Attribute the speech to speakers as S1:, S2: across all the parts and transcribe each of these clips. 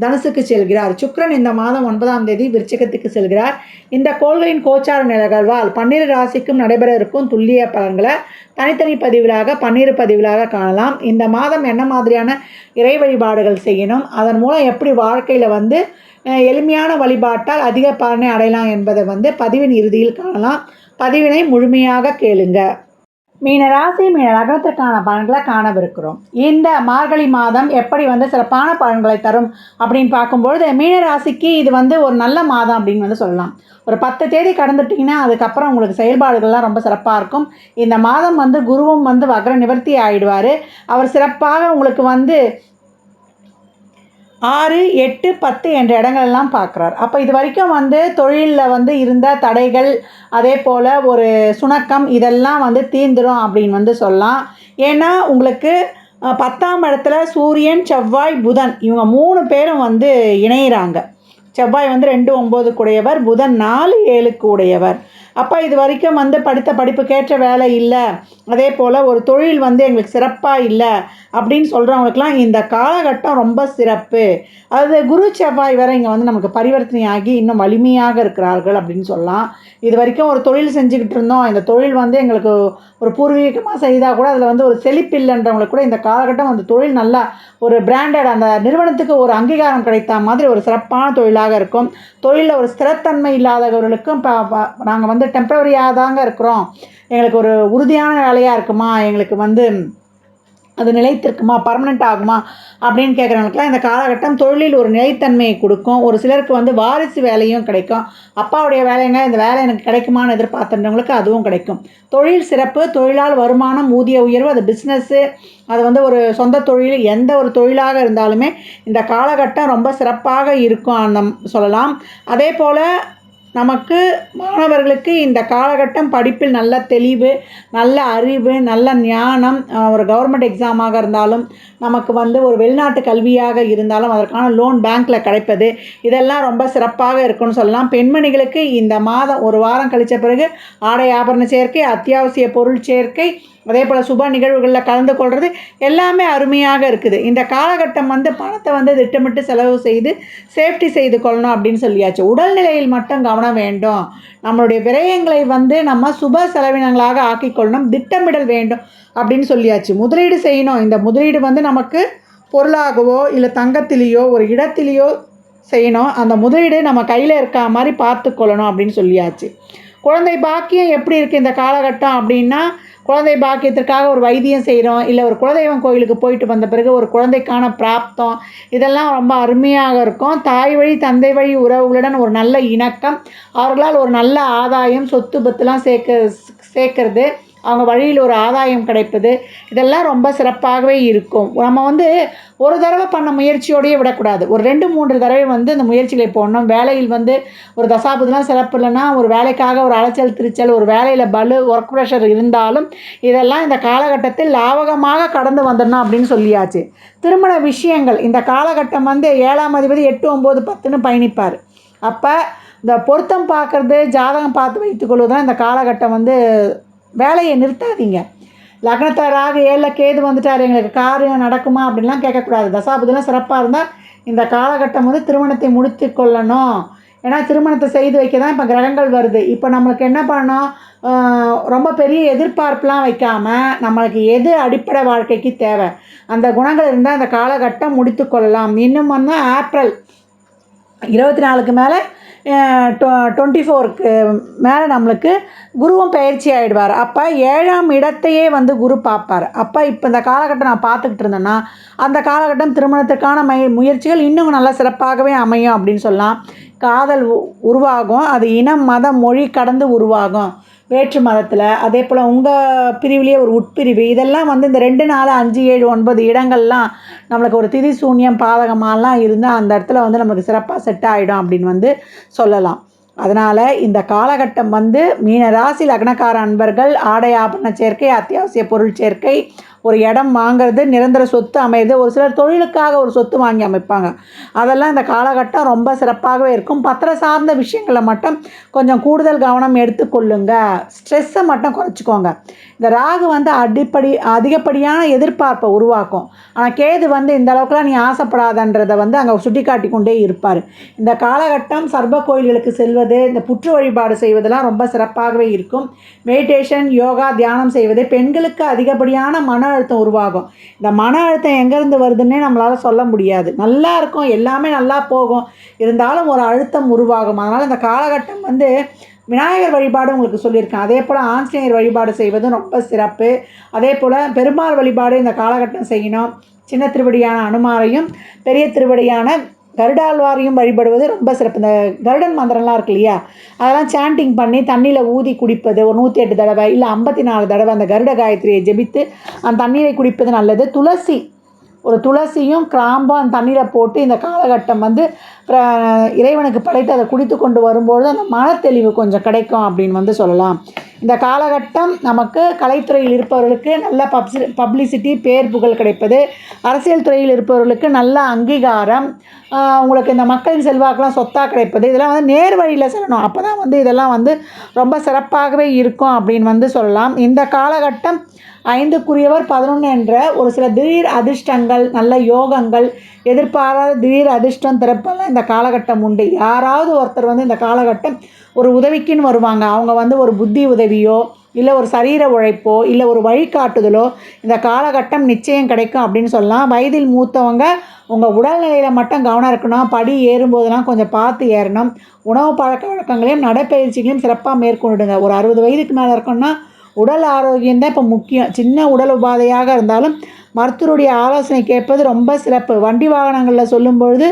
S1: தனுசுக்கு செல்கிறார். சுக்ரன் இந்த மாதம் ஒன்பதாம் தேதி விருச்சகத்துக்கு செல்கிறார். இந்த கோள்களின் கோச்சார நிகழ்வால் பன்னிரு ராசிக்கும் நடைபெற இருக்கும் துல்லிய பலன்களை தனித்தனி பதிவுகளாக பன்னிரு பதிவுகளாக காணலாம். இந்த மாதம் என்ன மாதிரியான இறை வழிபாடுகள் செய்யணும்? அதன் மூலம் எப்படி வாழ்க்கையில் வந்து எளிமையான வழிபாட்டால் அதிக பலனை அடையலாம் என்பதை வந்து பதிவின் இறுதியில் காணலாம். பதிவினை முழுமையாக கேளுங்கள் மீன ராசி மீன லக்னத்துக்கான பலன்களை காணவிருக்கிறோம். இந்த மார்கழி மாதம் எப்படி வந்து சிறப்பான பலன்களை தரும் அப்படின்னு பார்க்கும்பொழுது மீன ராசிக்கு இது வந்து ஒரு நல்ல மாதம் அப்படின்னு வந்து சொல்லலாம். ஒரு பத்து தேதி கடந்துட்டிங்கன்னா அதுக்கப்புறம் உங்களுக்கு செயல்பாடுகள்லாம் ரொம்ப சிறப்பாக இருக்கும். இந்த மாதம் வந்து குருவும் வந்து வக்ர நிவர்த்தி ஆயிடுவார். அவர் சிறப்பாக உங்களுக்கு வந்து ஆறு எட்டு பத்து என்ற இடங்கள்லாம் பார்க்குறார். அப்போ இது வரைக்கும் வந்து தொழிலில் வந்து இருந்த தடைகள் அதே போல் ஒரு சுணக்கம் இதெல்லாம் வந்து தீந்துடும் அப்படின்னு வந்து சொல்லலாம். ஏன்னா உங்களுக்கு பத்தாம் இடத்துல சூரியன் செவ்வாய் புதன் இவங்க மூணு பேரும் வந்து இணையிறாங்க. செவ்வாய் வந்து ரெண்டு ஒம்பது உடையவர் புதன் நாலு ஏழுக்கு உடையவர். அப்போ இது வரைக்கும் வந்து படித்த படிப்புக்கேற்ற வேலை இல்லை. அதே போல் ஒரு தொழில் வந்து எங்களுக்கு சிறப்பாக இல்லை அப்படின்னு சொல்கிறவங்களுக்குலாம் இந்த காலகட்டம் ரொம்ப சிறப்பு. அது குரு செவ்வாய் வேற இங்கே வந்து நமக்கு பரிவர்த்தனை ஆகி இன்னும் வலிமையாக இருக்கிறார்கள் அப்படின்னு சொல்லலாம். இது வரைக்கும் ஒரு தொழில் செஞ்சுக்கிட்டு இருந்தோம். இந்த தொழில் வந்து எங்களுக்கு ஒரு பூர்வீகமாக செய்தால் கூட அதில் வந்து ஒரு செழிப்பு இல்லைன்றவங்களுக்கு கூட இந்த காலகட்டம் அந்த தொழில் நல்லா ஒரு பிராண்டட் அந்த நிறுவனத்துக்கு ஒரு அங்கீகாரம் கிடைத்த மாதிரி ஒரு சிறப்பான தொழிலாக இருக்கும். தொழிலில் ஒரு ஸ்திரத்தன்மை இல்லாதவர்களுக்கும் இப்போ நாங்கள் வந்து டெம்ப்ரவரியாக தாங்க இருக்கிறோம். எங்களுக்கு ஒரு உறுதியான வேலையாக இருக்குமா? எங்களுக்கு வந்து அது நிலைத்திருக்குமா? பர்மனெண்ட் ஆகுமா? அப்படின்னு கேட்குறவங்களுக்குலாம் இந்த காலகட்டம் தொழிலில் ஒரு நிலைத்தன்மையை கொடுக்கும். ஒரு சிலருக்கு வந்து வாரிசு வேலையும் கிடைக்கும். அப்பாவுடைய வேலைங்க இந்த வேலை எனக்கு கிடைக்குமான்னு எதிர்பார்த்துன்றவங்களுக்கு அதுவும் கிடைக்கும். தொழில் சிறப்பு தொழிலால் வருமானம் ஊதிய உயர்வு அது பிஸ்னஸ்ஸு அது வந்து ஒரு சொந்த தொழில் எந்த ஒரு தொழிலாக இருந்தாலுமே இந்த காலகட்டம் ரொம்ப சிறப்பாக இருக்கும் அந்த சொல்லலாம். அதே போல் நமக்கு மாணவர்களுக்கு இந்த காலகட்டம் படிப்பில் நல்ல தெளிவு நல்ல அறிவு நல்ல ஞானம் ஒரு கவர்மெண்ட் எக்ஸாமாக இருந்தாலும் நமக்கு வந்து ஒரு வெளிநாட்டு கல்வியாக இருந்தாலும் அதற்கான லோன் பேங்க்கில் கிடைப்பது இதெல்லாம் ரொம்ப சிறப்பாக இருக்கும்னு சொல்லலாம். பெண்மணிகளுக்கு இந்த மாதம் ஒரு வாரம் கழித்த பிறகு ஆடை ஆபரண சேர்க்கை அத்தியாவசிய பொருள் சேர்க்கை அதே போல் சுப நிகழ்வுகளில் கலந்து கொள்வது எல்லாமே அருமையாக இருக்குது. இந்த காலகட்டம் வந்து பணத்தை வந்து திட்டமிட்டு செலவு செய்து சேஃப்டி செய்து கொள்ளணும் அப்படின்னு சொல்லியாச்சு. உடல்நிலையில் மட்டும் கவனம் வேண்டும். நம்மளுடைய விரயங்களை வந்து நம்ம சுப செலவினங்களாக ஆக்கிக்கொள்ளணும். திட்டமிடல் வேண்டும் அப்படின்னு சொல்லியாச்சு. முதலீடு செய்யணும். இந்த முதலீடு வந்து நமக்கு பொருளாகவோ இல்லை தங்கத்திலேயோ ஒரு இடத்திலேயோ செய்யணும். அந்த முதலீடு நம்ம கையில் இருக்க மாதிரி பார்த்து கொள்ளணும் அப்படின்னு சொல்லியாச்சு. குழந்தை பாக்கியம் எப்படி இருக்குது இந்த காலகட்டம் அப்படின்னா குழந்தை பாக்கியத்திற்காக ஒரு வைத்தியம் செய்கிறோம் இல்லை ஒரு குலதெய்வம் கோயிலுக்கு போயிட்டு வந்த பிறகு ஒரு குழந்தைக்கான பிராப்தம் இதெல்லாம் ரொம்ப அருமையாக இருக்கும். தாய் வழி தந்தை வழி உறவுகளுடன் ஒரு நல்ல இணக்கம் அவர்களால் ஒரு நல்ல ஆதாயம் சொத்து பத்துலாம் சேர்க்க சேர்க்கறது. அவங்க வழியில் ஒரு ஆதாயம் கிடைப்பது இதெல்லாம் ரொம்ப சிறப்பாகவே இருக்கும். நம்ம வந்து ஒரு தடவை பண்ண முயற்சியோடையே விடக்கூடாது. ஒரு ரெண்டு மூன்று தடவை வந்து அந்த முயற்சிகளை போடணும். வேலையில் வந்து ஒரு தசாபுதெலாம் சிறப்பு இல்லைன்னா ஒரு வேலைக்காக ஒரு அலைச்சல் திருச்சல் ஒரு வேலையில் பலு ஒர்க் ப்ரெஷர் இருந்தாலும் இதெல்லாம் இந்த காலகட்டத்தில் லாபகமாக கடந்து வந்துடணும் அப்படின்னு சொல்லியாச்சு. திருமண விஷயங்கள் இந்த காலகட்டம் வந்து ஏழாம் அதிபதி எட்டு ஒம்பது பத்துன்னு பயணிப்பார். அப்போ இந்த பொருத்தம் பார்க்குறது ஜாதகம் பார்த்து வைத்துக்கொள்வது தான் இந்த காலகட்டம் வந்து வேலையை நிறுத்தாதீங்க. லக்னத்தாராக ஏழில் கேது வந்துட்டார் எங்களுக்கு காரியம் நடக்குமா அப்படின்லாம் கேட்கக்கூடாது. தசாபதிலாம் சிறப்பாக இருந்தால் இந்த காலகட்டம் வந்து திருமணத்தை முடித்து கொள்ளணும். ஏன்னா திருமணத்தை செய்து வைக்க தான் இப்போ கிரகங்கள் வருது. இப்போ நம்மளுக்கு என்ன பண்ணணும்? ரொம்ப பெரிய எதிர்பார்ப்புலாம் வைக்காமல் நம்மளுக்கு எது அடிப்படை வாழ்க்கைக்கு தேவை? அந்த குணங்கள் இருந்தால் அந்த காலகட்டம் முடித்து கொள்ளலாம். இன்னும் வந்து ஏப்ரல் இருபத்தி நாலுக்கு மேலே டுவெண்ட்டி ஃபோருக்கு மேலே நம்மளுக்கு குருவும் பயிற்சி ஆகிடுவார் அப்போ ஏழாம் இடத்தையே வந்து குரு பார்ப்பார். அப்போ இப்போ இந்த காலகட்டம் நான் பார்த்துக்கிட்டு இருந்தேன்னா அந்த காலகட்டம் திருமணத்திற்கான மை முயற்சிகள் இன்னும் நல்லா சிறப்பாகவே அமையும் அப்படின்னு சொல்லலாம் காதல் உ- உருவாகும். அது இனம் மதம் மொழி கடந்து உருவாகும். வேற்று மதத்தில் அதே போல் உங்கள் பிரிவிலேயே ஒரு உட்பிரிவு. இதெல்லாம் வந்து இந்த ரெண்டு நாலு அஞ்சு ஏழு ஒன்பது இடங்கள்லாம் நம்மளுக்கு ஒரு திதி சூன்யம் பாதகமாலாம் இருந்தால் அந்த இடத்துல வந்து நமக்கு சிறப்பாக செட் ஆகிடும் அப்படின்னு வந்து சொல்லலாம். அதனால் இந்த காலகட்டம் வந்து மீன ராசி லக்னக்கார அன்பர்கள் ஆடை ஆபரண சேர்க்கை அத்தியாவசிய பொருள் சேர்க்கை ஒரு இடம் வாங்குறது நிரந்தர சொத்து அமையுது ஒரு சிலர் தொழிலுக்காக ஒரு சொத்து வாங்கி அமைப்பாங்க. அதெல்லாம் இந்த காலகட்டம் ரொம்ப சிறப்பாகவே இருக்கும். பத்திர சார்ந்த விஷயங்களை மட்டும் கொஞ்சம் கூடுதல் கவனம் எடுத்துக்கொள்ளுங்க ஸ்ட்ரெஸ்ஸை மட்டும் குறைச்சிக்கோங்க. இந்த ராகு வந்து அடிப்படி அதிகப்படியான எதிர்பார்ப்பை உருவாக்கும். ஆனால் கேது வந்து இந்த அளவுக்குலாம் நீ ஆசைப்படாதன்றதை வந்து அங்கே சுட்டி காட்டி கொண்டே இருப்பார். இந்த காலகட்டம் சர்ப கோயில்களுக்கு செல்வது இந்த புற்று வழிபாடு செய்வதெல்லாம் ரொம்ப சிறப்பாகவே இருக்கும். மெடிடேஷன் யோகா தியானம் செய்வது பெண்களுக்கு அதிகப்படியான மன அழுத்தம் உருவாகும். இந்த மன அழுத்தம் எங்கேருந்து வருதுன்னே நம்மளால் சொல்ல முடியாது. நல்லா இருக்கும். எல்லாமே நல்லா போகும். இருந்தாலும் ஒரு அழுத்தம் உருவாகும். அதனால் இந்த காலகட்டம் வந்து விநாயகர் வழிபாடு உங்களுக்கு சொல்லியிருக்கேன். அதே போல் ஆஞ்சநேயர் வழிபாடு செய்வதும் ரொம்ப சிறப்பு. அதே போல் பெருமாள் வழிபாடு இந்த காலகட்டம் செய்யணும். சின்ன திருவடியான அனுமாரையும் பெரிய திருவடியான கருடாழ்வாரையும் வழிபடுவது ரொம்ப சிறப்பு. இந்த கருடன் மந்திரம்லாம் இருக்கு இல்லையா? அதெல்லாம் சாண்டிங் பண்ணி தண்ணியில் ஊதி குடிப்பது ஒரு நூற்றி எட்டு தடவை இல்லை ஐம்பத்தி நாலு தடவை அந்த கருட காயத்ரியை ஜெபித்து அந்த தண்ணீரை குடிப்பது நல்லது. துளசி ஒரு துளசியும் கிராம்பும் அந்த தண்ணியில் போட்டு இந்த காலகட்டம் வந்து இறைவனுக்கு படைத்து அதை குடித்து கொண்டு வரும்பொழுது அந்த மனத்தெளிவு கொஞ்சம் கிடைக்கும் அப்படின்னு வந்து சொல்லலாம். இந்த காலகட்டம் நமக்கு கலைத்துறையில் இருப்பவர்களுக்கு நல்ல பப்சி பப்ளிசிட்டி பேர் புகழ் கிடைப்பது. அரசியல் துறையில் இருப்பவர்களுக்கு நல்ல அங்கீகாரம். உங்களுக்கு இந்த மக்களின் செல்வாக்கெலாம் சொத்தாக கிடைப்பது. இதெல்லாம் வந்து நேர் வழியில் செல்லணும். அப்போ தான் வந்து இதெல்லாம் வந்து ரொம்ப சிறப்பாகவே இருக்கும் அப்படின்னு வந்து சொல்லலாம். இந்த காலகட்டம் ஐந்துக்குரியவர் பதினொன்று என்ற ஒரு சில திடீர் அதிர்ஷ்டங்கள் நல்ல யோகங்கள் எதிர்பாராத திடீர் அதிர்ஷ்டம் திறப்பெல்லாம் இந்த காலகட்டம் உண்டு. யாராவது ஒருத்தர் வந்து இந்த காலகட்டம் ஒரு உதவிக்குன்னு வருவாங்க. அவங்க வந்து ஒரு புத்தி உதவியோ இல்லை ஒரு சரீர உழைப்போ இல்லை ஒரு வழிகாட்டுதலோ இந்த காலகட்டம் நிச்சயம் கிடைக்கும் அப்படின்னு சொல்லலாம். வயதில் மூத்தவங்க உங்கள் உடல்நிலையில் மட்டும் கவனம் இருக்கணும். படி ஏறும்போதெல்லாம் கொஞ்சம் பார்த்து ஏறணும். உணவு பழக்க வழக்கங்களையும் நடைப்பயிற்சிகளையும் சிறப்பாக மேற்கொண்டுடுங்க. ஒரு அறுபது வயதுக்கு மேலே இருக்கணும்னா உடல் ஆரோக்கியம் தான் இப்போ முக்கியம். சின்ன உடல் உபாதையாக இருந்தாலும் மருத்துவருடைய ஆலோசனை கேட்பது ரொம்ப சிறப்பு. வண்டி வாகனங்களில் சொல்லும்பொழுது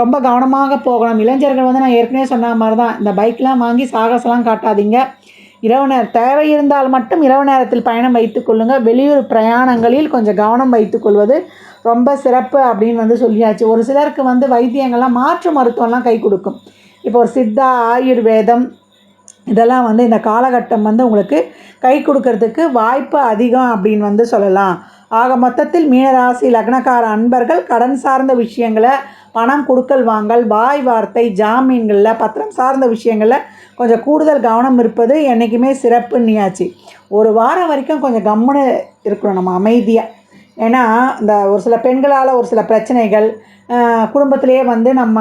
S1: ரொம்ப கவனமாக போகணும். இளைஞர்கள் வந்து நான் ஏற்கனவே சொன்ன மாதிரி தான் இந்த பைக்லாம் வாங்கி சாகசம்லாம் காட்டாதீங்க. இரவு நேரம் தேவை இருந்தால் மட்டும் இரவு நேரத்தில் பயணம் வைத்துக் கொள்ளுங்கள் வெளியூர் பிரயாணங்களில் கொஞ்சம் கவனம் வைத்துக்கொள்வது ரொம்ப சிறப்பு அப்படின்னு வந்து சொல்லியாச்சு. ஒரு சிலருக்கு வந்து வைத்தியங்கள்லாம் மாற்று மருத்துவம்லாம் கை கொடுக்கும். இப்போ ஒரு சித்தா ஆயுர்வேதம் இதெல்லாம் வந்து இந்த காலகட்டம் வந்து உங்களுக்கு கை கொடுக்கறதுக்கு வாய்ப்பு அதிகம் அப்படின்னு வந்து சொல்லலாம். ஆக மொத்தத்தில் மீனராசி லக்னக்கார அன்பர்கள் கடன் சார்ந்த விஷயங்களை பணம் கொடுக்கல் வாங்கல் வாய் வார்த்தை ஜாமீன்களில் பத்திரம் சார்ந்த விஷயங்களில் கொஞ்சம் கூடுதல் கவனம் இருப்பது என்றைக்குமே சிறப்புன்னியாச்சு. ஒரு வாரம் வரைக்கும் கொஞ்சம் கம்முன்னு இருக்கணும் நம்ம அமைதியாக ஏன்னா இந்த ஒரு சில பெண்களால் ஒரு சில பிரச்சனைகள் குடும்பத்திலேயே வந்து நம்ம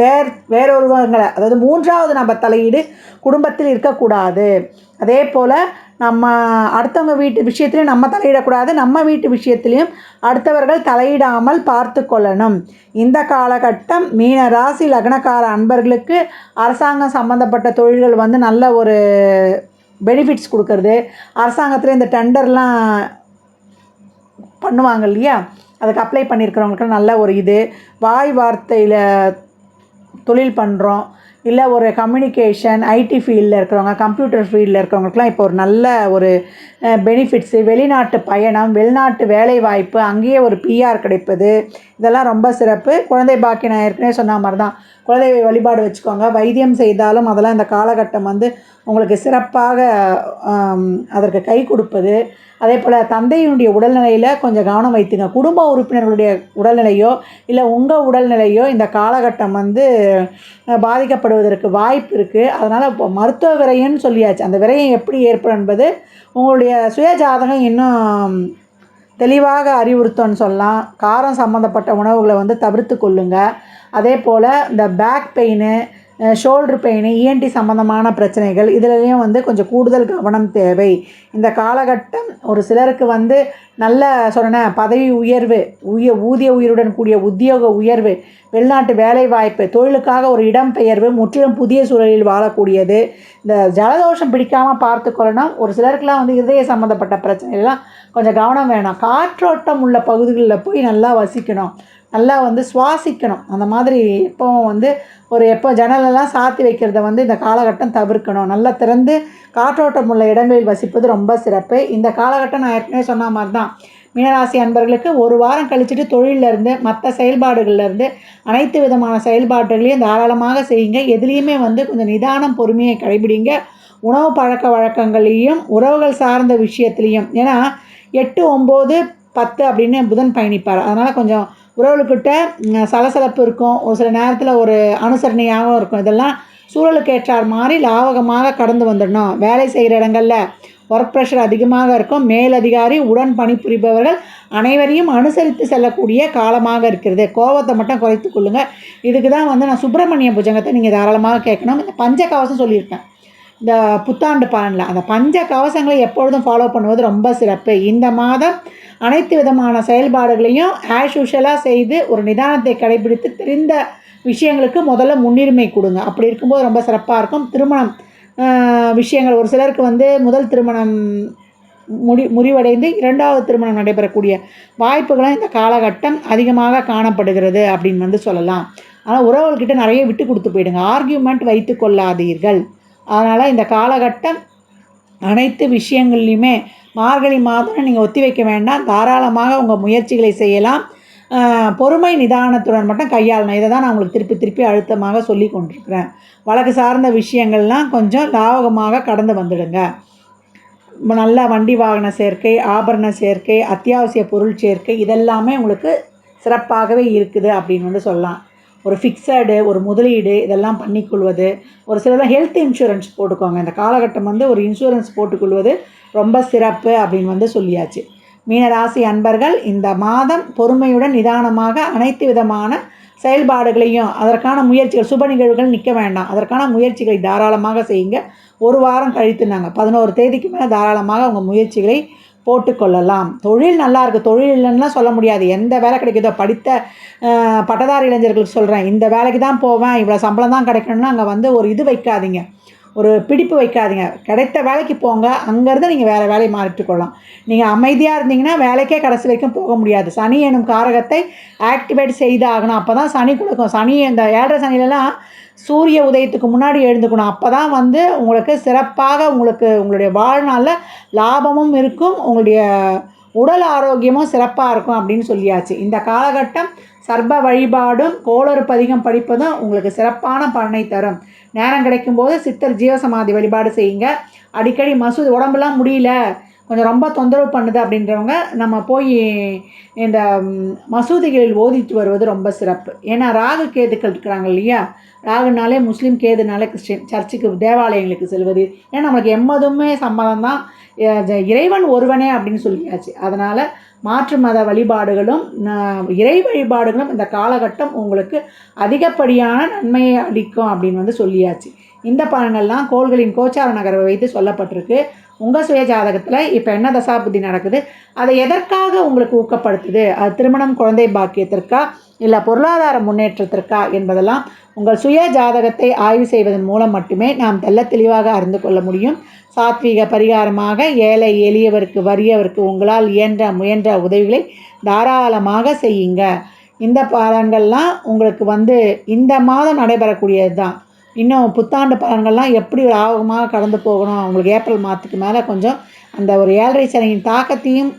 S1: வேர் வேறொருவங்களை அதாவது மூன்றாவது நம்ம தலையீடு குடும்பத்தில் இருக்கக்கூடாது. அதே போல் நம்ம அடுத்தவங்க வீட்டு விஷயத்துலையும் நம்ம தலையிடக்கூடாது நம்ம வீட்டு விஷயத்துலையும் அடுத்தவர்கள் தலையிடாமல் பார்த்து கொள்ளணும். இந்த காலகட்டம் மீன ராசி லக்னக்கார அன்பர்களுக்கு அரசாங்கம் சம்மந்தப்பட்ட தொழில்கள் வந்து நல்ல ஒரு பெனிஃபிட்ஸ் கொடுக்கறது. அரசாங்கத்தில் இந்த டெண்டர்லாம் பண்ணுவாங்க இல்லையா? அதுக்கு அப்ளை பண்ணியிருக்கிறவங்களுக்கு நல்ல ஒரு இது. வாய் வார்த்தையில் தொழில் பண்ணுறோம் இல்லை ஒரு கம்யூனிகேஷன் ஐடி ஃபீல்டில் இருக்கிறவங்க கம்ப்யூட்டர் ஃபீல்டில் இருக்கிறவங்களுக்குலாம் இப்போ ஒரு நல்ல ஒரு பெனிஃபிட்ஸு வெளிநாட்டு பயணம் வெளிநாட்டு வேலைவாய்ப்பு அங்கேயே ஒரு பிஆர் கிடைப்பது. இதெல்லாம் ரொம்ப சிறப்பு. குழந்தை பாக்கி நான் ஏற்கனவே சொன்ன மாதிரி தான் குழந்தை வழிபாடு வச்சுக்கோங்க. வைத்தியம் செய்தாலும் அதெல்லாம் இந்த காலகட்டம் வந்து உங்களுக்கு சிறப்பாக அதற்கு கை கொடுப்பது. அதே போல் தந்தையினுடைய உடல்நிலையில் கொஞ்சம் கவனம் வைத்துங்க. குடும்ப உறுப்பினர்களுடைய உடல்நிலையோ இல்லை உங்கள் உடல்நிலையோ இந்த காலகட்டம் வந்து பாதிக்கப்படுவதற்கு வாய்ப்பு இருக்குது அதனால் இப்போ மருத்துவ விரையன்னு சொல்லியாச்சு. அந்த விரையம் எப்படி ஏற்படும் என்பது உங்களுடைய சுய ஜாதகம் இன்னும் தெளிவாக அறிவுறுத்தோன்னு சொல்லலாம். காரம் சம்மந்தப்பட்ட உணவுகளை வந்து தவிர்த்து கொள்ளுங்க. அதே போல் இந்த back pain shoulder pain ENT சம்மந்தமான பிரச்சனைகள் இதுலேயும் வந்து கொஞ்சம் கூடுதல் கவனம் தேவை. இந்த காலகட்டம் ஒரு சிலருக்கு வந்து நல்ல சொன்னேன் பதவி உயர்வு உய ஊதிய உயிருடன் கூடிய உத்தியோக உயர்வு வெளிநாட்டு வேலைவாய்ப்பு தொழிலுக்காக ஒரு இடம்பெயர்வு முற்றிலும் புதிய சூழலில் வாழக்கூடியது. இந்த ஜலதோஷம் பிடிக்காமல் பார்த்துக்கொள்ளணும் ஒரு சிலருக்குலாம் வந்து இதய சம்மந்தப்பட்ட பிரச்சனைகள்லாம் கொஞ்சம் கவனம் வேணும். காற்றோட்டம் உள்ள பகுதிகளில் போய் நல்லா வசிக்கணும். நல்லா வந்து சுவாசிக்கணும். அந்த மாதிரி எப்போவும் வந்து ஒரு எப்போ ஜன்னலெல்லாம் சாத்தி வைக்கிறத வந்து இந்த காலகட்டம் தவிர்க்கணும். நல்லா திறந்து காற்றோட்டம் உள்ள இடங்களில் வசிப்பது ரொம்ப சிறப்பு. இந்த காலகட்டம் நான் ஏற்கனவே சொன்ன மாதிரி தான் மீனராசி அன்பர்களுக்கு ஒரு வாரம் கழிச்சுட்டு தொழிலிருந்து மற்ற செயல்பாடுகள்லேருந்து அனைத்து விதமான செயல்பாடுகளையும் தாராளமாக செய்யுங்க. எதுலேயுமே வந்து கொஞ்சம் நிதானம் பொறுமையை கடைபிடிங்க. உணவு பழக்க வழக்கங்களையும் உறவுகள் சார்ந்த விஷயத்துலேயும். ஏன்னா எட்டு ஒம்பது பத்து அப்படின்னு புதன் பயணிப்பார். அதனால் கொஞ்சம் உறவுகள்கிட்ட சலசலப்பு இருக்கும். ஒரு சில நேரத்தில் ஒரு அனுசரணையாகவும் இருக்கும். இதெல்லாம் சூழலுக்கு ஏற்றார் மாதிரி லாவகமாக கடந்து வந்துடணும். வேலை செய்கிற இடங்களில் ஒர்க் ப்ரெஷர் அதிகமாக இருக்கும். மேலதிகாரி உடன் பணிபுரிபவர்கள் அனைவரையும் அனுசரித்து செல்லக்கூடிய காலமாக இருக்கிறது. கோபத்தை மட்டும் குறைத்து கொள்ளுங்கள் இதுக்கு தான் வந்து நான் சுப்பிரமணிய புஜங்கத்தை நீங்கள் தாராளமாக கேட்கணும். இந்த பஞ்ச கவசம் சொல்லியிருக்கேன். இந்த புத்தாண்டு பலனில். அந்த பஞ்ச கவசங்களை எப்பொழுதும் ஃபாலோ பண்ணுவது ரொம்ப சிறப்பு. இந்த மாதம் அனைத்து விதமான செயல்பாடுகளையும் ஆஷ் யூஷலாக செய்து ஒரு நிதானத்தை கடைபிடித்து தெரிந்த விஷயங்களுக்கு முதல்ல முன்னுரிமை கொடுங்க. அப்படி இருக்கும்போது ரொம்ப சிறப்பாக இருக்கும். திருமணம் விஷயங்கள். ஒரு சிலருக்கு வந்து முதல் திருமணம் முடி முறிவடைந்து இரண்டாவது திருமணம் நடைபெறக்கூடிய வாய்ப்புகளும் இந்த காலகட்டம் அதிகமாக காணப்படுகிறது அப்படின்னு வந்து சொல்லலாம். ஆனால் உறவுகள்கிட்ட நிறைய விட்டு கொடுத்து போயிடுங்க. ஆர்கியூமெண்ட் வைத்து கொள்ளாதீர்கள். அதனால் இந்த காலகட்டம் அனைத்து விஷயங்கள்லையுமே மார்கழி மாதம் நீங்கள் ஒத்தி வைக்க வேண்டாம். தாராளமாக உங்கள் முயற்சிகளை செய்யலாம். பொறுமை நிதானத்துடன் மட்டும் கையாளணும். இதை தான் நான் உங்களுக்கு திருப்பி திருப்பி அழுத்தமாக சொல்லி கொண்டிருக்கிறேன். வழக்கு சார்ந்த விஷயங்கள்லாம் கொஞ்சம் லாபகமாக கடந்து வந்துடுங்க. நல்ல வண்டி வாகன சேர்க்கை ஆபரண சேர்க்கை அத்தியாவசிய பொருள் சேர்க்கை இதெல்லாமே உங்களுக்கு சிறப்பாகவே இருக்குது அப்படின்னு வந்து சொல்லலாம். ஒரு ஃபிக்ஸடு ஒரு முதலீடு இதெல்லாம் பண்ணிக்கொள்வது ஒரு சிலர்லாம் ஹெல்த் இன்சூரன்ஸ் போட்டுக்கோங்க. இந்த காலகட்டம் வந்து ஒரு இன்சூரன்ஸ் போட்டுக்கொள்வது ரொம்ப சிறப்பு அப்படின்னு வந்து சொல்லியாச்சு. மீனராசி அன்பர்கள் இந்த மாதம் பொறுமையுடன் நிதானமாக அனைத்து விதமான செயல்பாடுகளையும் அதற்கான முயற்சிகள் சுப நிகழ்வுகள் நிற்க வேண்டாம். அதற்கான முயற்சிகளை தாராளமாக செய்யுங்க. ஒரு வாரம் கழித்து நாங்கள் பதினோரு தேதிக்கு மேலே தாராளமாக உங்கள் முயற்சிகளை போட்டுக்கொள்ளலாம். தொழில் நல்லா இருக்குது தொழில் இல்லைன்னா சொல்ல முடியாது. எந்த வேலை கிடைக்குதோ படித்த பட்டதாரி இளைஞர்களுக்கு சொல்கிறேன் இந்த வேலைக்கு தான் போவேன். இவ்வளோ சம்பளம் தான் கிடைக்கணும்னா அங்கே வந்து ஒரு இது வைக்காதீங்க. ஒரு பிடிப்பு வைக்காதீங்க. கிடைத்த வேலைக்கு போங்க. அங்கேருந்து நீங்கள் வேறு வேலையை மாறிட்டு கொள்ளலாம். நீங்கள் அமைதியாக இருந்தீங்கன்னா வேலைக்கே கடைசி வரைக்கும் போக முடியாது. சனி எனும் காரகத்தை ஆக்டிவேட் செய்தாகணும். அப்போ தான் சனி கொடுக்கும். சனி இந்த ஏழரை சனிலலாம் சூரிய உதயத்துக்கு முன்னாடி எழுந்துக்கணும். அப்போ தான் வந்து உங்களுக்கு சிறப்பாக உங்களுக்கு உங்களுடைய வாழ்நாளில் லாபமும் இருக்கும். உங்களுடைய உடல் ஆரோக்கியமும் சிறப்பாக இருக்கும் அப்படின்னு சொல்லியாச்சு. இந்த காலகட்டம் சர்ப வழிபாடும் கோளறு பதிகம் படிப்பதும் உங்களுக்கு சிறப்பான பலனை தரும். நேரம் கிடைக்கும்போது சித்தர் ஜீவசமாதி வழிபாடு செய்யுங்க. அடிக்கடி மசூதி உடம்புலாம் முடியல. கொஞ்சம் ரொம்ப தொந்தரவு பண்ணுது அப்படின்றவங்க நம்ம போய் இந்த மசூதிகளில் ஓதிட்டு வருவது ரொம்ப சிறப்பு. ஏன்னா ராகு கேதுக்கள் இருக்கிறாங்க இல்லையா? ராகுனாலே முஸ்லீம் கேதுனாலே கிறிஸ்டின். சர்ச்சுக்கு தேவாலயங்களுக்கு செல்வது. ஏன்னா நமக்கு எம்மதுமே சம்மதம் தான் இறைவன் ஒருவனே அப்படின்னு சொல்லியாச்சு. அதனால் மாற்று மத வழிபாடுகளும் இறை வழிபாடுகளும் இந்த காலகட்டம் உங்களுக்கு அதிகப்படியான நன்மையை அளிக்கும் அப்படின்னு வந்து சொல்லியாச்சு. இந்த பலன்கள்லாம் கோள்களின் கோச்சார நகரை வைத்து சொல்லப்பட்டிருக்கு. உங்கள் சுய ஜாதகத்தில் இப்போ என்ன தசாபுத்தி நடக்குது? அதை எதற்காக உங்களுக்கு ஊக்கப்படுத்துது? அது திருமணம் குழந்தை பாக்கியத்திற்கா? இல்லை பொருளாதார முன்னேற்றத்திற்கா? என்பதெல்லாம் உங்கள் சுய ஜாதகத்தை ஆய்வு செய்வதன் மூலம் மட்டுமே நாம் தெல்ல தெளிவாக அறிந்து கொள்ள முடியும். சாத்வீக பரிகாரமாக ஏழை எளியவருக்கு வறியவருக்கு உங்களால் இயன்ற முயன்ற உதவிகளை தாராளமாக செய்யுங்க. இந்த பலன்கள்லாம் உங்களுக்கு வந்து இந்த மாதம் நடைபெறக்கூடியது தான் இன்னும் புத்தாண்டு பலன்கள்லாம் எப்படி லாபகமாக கடந்து போகணும்? அவங்களுக்கு ஏப்ரல் மாதத்துக்கு மேலே கொஞ்சம் அந்த ஒரு ஏழரை சனியின் தாக்கத்தையும்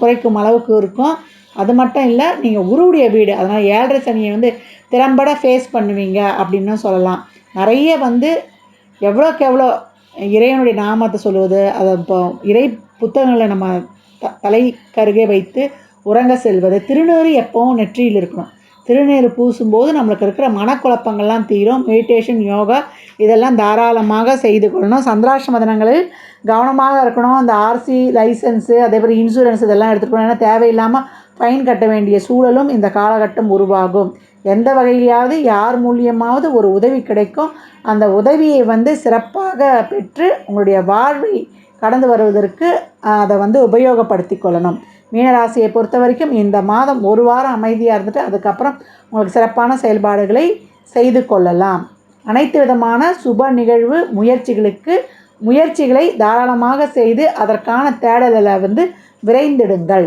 S1: குறைக்கும் அளவுக்கு இருக்கும். அது மட்டும் இல்லை நீங்கள் உருவுடைய வீடு அதனால் ஏழரை சனியை வந்து திறம்பட ஃபேஸ் பண்ணுவீங்க அப்படின்னு சொல்லலாம். நிறைய வந்து எவ்வளோக்கு எவ்வளோ இறைவனுடைய நாமத்தை சொல்லுவது அதை இப்போ இறை புத்தகங்களை நம்ம த தலை கருகே வைத்து உறங்க செல்வது திருநூறு எப்போவும் நெற்றியில் இருக்கணும். திருநீர் பூசும்போது நம்மளுக்கு இருக்கிற மனக்குழப்பங்கள்லாம் தீரும். மெடிடேஷன் யோகா இதெல்லாம் தாராளமாக செய்து கொள்ளணும். சந்திராஷ்டம தினங்களில் கவனமாக இருக்கணும். அந்த ஆர்சி லைசன்ஸு அதே மாதிரி இன்சூரன்ஸ் இதெல்லாம் எடுத்துகிட்டு போகணும். ஏன்னா தேவையில்லாமல் ஃபைன் கட்ட வேண்டிய சூழலும் இந்த காலகட்டம் உருவாகும். எந்த வகையிலாவது யார் மூலியமாவது ஒரு உதவி கிடைக்கும். அந்த உதவியை வந்து சிறப்பாக பெற்று உங்களுடைய வாழ்வை கடந்து வருவதற்கு அதை வந்து உபயோகப்படுத்தி கொள்ளணும். மீனராசியை பொறுத்த வரைக்கும் இந்த மாதம் ஒரு வாரம் அமைதியாக இருந்துட்டு அதுக்கப்புறம் உங்களுக்கு சிறப்பான செயல்பாடுகளை செய்து கொள்ளலாம். அனைத்து விதமான சுப நிகழ்வு முயற்சிகளுக்கு முயற்சிகளை தாராளமாக செய்து அதற்கான தேடலில் வந்து விரைந்திடுங்கள்.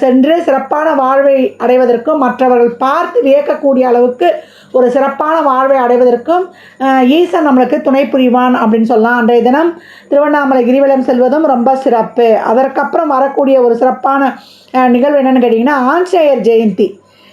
S1: சென்று சிறப்பான வாழ்வை அடைவதற்கும் மற்றவர்கள் பார்த்து வியக்கக்கூடிய அளவுக்கு ஒரு சிறப்பான வாழ்வை அடைவதற்கும் ஈசன் நம்மளுக்கு துணை புரிவான் அப்படின்னு சொல்லலாம். அன்றைய தினம் திருவண்ணாமலை கிரிவலம் செல்வதும் ரொம்ப சிறப்பு. அதற்கப்புறம் வரக்கூடிய ஒரு சிறப்பான நிகழ்வு என்னென்னு கேட்டிங்கன்னா ஆஞ்சநேயர் ஜெயந்தி.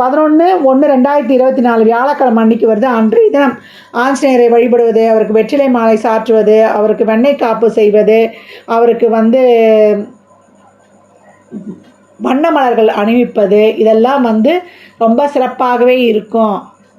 S1: பதினொன்று ஒன்று ரெண்டாயிரத்தி இருபத்தி நாலு வியாழக்கிழமை அன்னைக்கு வருது அன்றைய தினம். ஆஞ்சநேயரை வழிபடுவது அவருக்கு வெற்றிலை மாலை சாற்றுவது அவருக்கு வெண்ணெய் காப்பு செய்வது அவருக்கு வந்து வண்ண மலர்கள் அணிவிப்பது இதெல்லாம் வந்து ரொம்ப சிறப்பாகவே இருக்கும்.